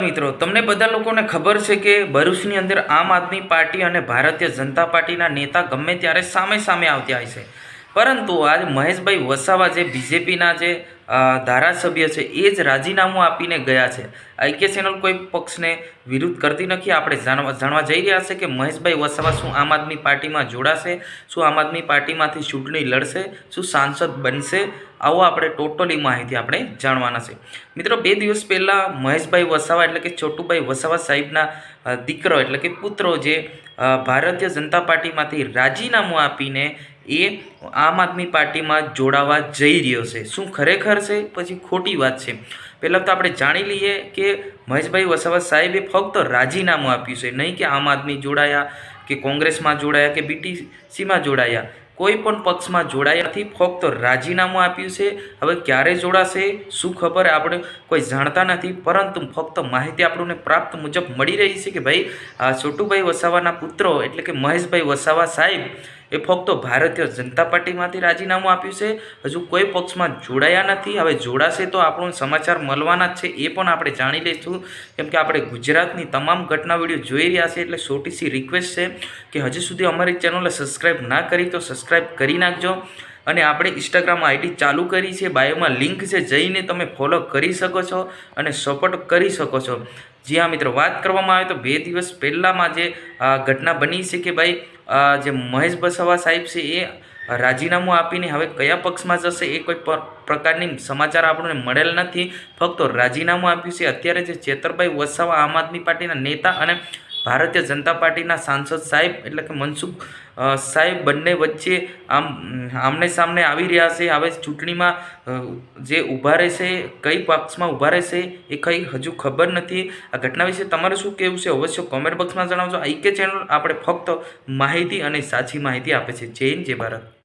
મિત્રો, તમને બધા લોકોને ખબર છે કે ભરૂચની અંદર આમ આદમી પાર્ટી અને ભારતીય જનતા પાર્ટીના નેતા ગમે ત્યારે સામે સામે આવતા હોય છે. પરંતુ આજ મહેશભાઈ વસાવા જે બીજેપીના જે ધારાસભ્ય છે, એ જ રાજીનામું આપીને ગયા છે. આઈકે ચેનલ કોઈ પક્ષને વિરુદ્ધ કરતી નથી. આપણે જાણવા જાણવા જઈ રહ્યા છે કે મહેશભાઈ વસાવા શું આમ આદમી પાર્ટીમાં જોડાશે, શું આમ આદમી પાર્ટીમાંથી ચૂંટણી લડશે, શું સાંસદ બનશે, આવો આપણે ટોટલી માહિતી આપણે જાણવાના છે. મિત્રો, બે દિવસ પહેલાં મહેશભાઈ વસાવા એટલે કે છોટુભાઈ વસાવા સાહેબના દીકરો એટલે કે પુત્રો જે ભારતીય જનતા પાર્ટીમાંથી રાજીનામું આપીને એ આમ આદમી પાર્ટીમાં જોડાવા જઈ રહ્યો છે. શું ખરેખર છે? પછી ખોટી વાત છે. પહેલાં તો આપણે જાણી લઈએ કે મહેશભાઈ વસાવા સાહેબે ફક્ત રાજીનામું આપ્યું છે. નહીં કે આમ આદમી જોડાયા, કે કોંગ્રેસમાં જોડાયા, કે બીટીસીમાં જોડાયા. કોઈ પણ પક્ષમાં જોડાયા નથી, ફક્ત રાજીનામું આપ્યું છે. હવે ક્યારે જોડાશે? શું ખબર? આપણે કોઈ જાણતા નથી. પરંતુ ફક્ત માહિતી આપણને પ્રાપ્ત મુજબ મળી રહી છે કે ભાઈ છોટુભાઈ વસાવાના પુત્રો એટલે કે મહેશભાઈ વસાવા સાહેબ એ ફક્ત ભારતીય જનતા પાર્ટીમાંથી રાજીનામું આપ્યું છે. હજુ કોઈ પક્ષમાં જોડાયા નથી. હવે જોડાશે તો આપણું સમાચાર મળવાના જ છે એ પણ આપણે જાણી લઈશું. કેમ કે આપણે ગુજરાતની તમામ ઘટના વીડિયો જોઈ રહ્યા છે એટલે છોટીસી રિક્વેસ્ટ છે કે હજી સુધી અમારી ચેનલને સબસ્ક્રાઈબ ના કરી તો સબસ્ક્રાઈબ કરી નાખજો. અને આપણે ઇન્સ્ટાગ્રામ આઈડી ચાલુ કરી છે. બાયોમાં લિંક છે. જઈને તમે ફોલો કરી શકો છો અને સપોર્ટ કરી શકો છો. જી હા, મિત્રો, વાત કરવામાં આવે તો બે દિવસ પહેલાંમાં જે ઘટના બની છે કે ભાઈ જે મહેશ બસવા સાહેબ છે, એ રાજીનામું આપીને હવે કયા પક્ષમાં જશે એ કોઈ પ્રકારની સમાચાર આપણને મળેલ નથી. ફક્ત રાજીનામું આપ્યું છે. અત્યારે જે ચેતરભાઈ વસાવા આમ આદમી પાર્ટીના નેતા અને ભારતીય જનતા પાર્ટીના સાંસદ સાહેબ, એટલે કે મનસુખ સાહેબ બંને વચ્ચે આમ, આમને સામને આવી રહ્યા છે. હવે ચૂંટણીમાં જે ઊભા રહેશે, કઈ પક્ષમાં ઊભા રહેશે, એ કંઈ હજુ ખબર નથી. આ ઘટના વિશે તમારે શું કહેવું છે? અવશ્ય કોમેન્ટ બોક્સમાં જણાવજો. આઈકે ચેનલ આપણે ફક્ત માહિતી અને સાચી માહિતી આપે છે. જય હિન્દ, જય ભારત.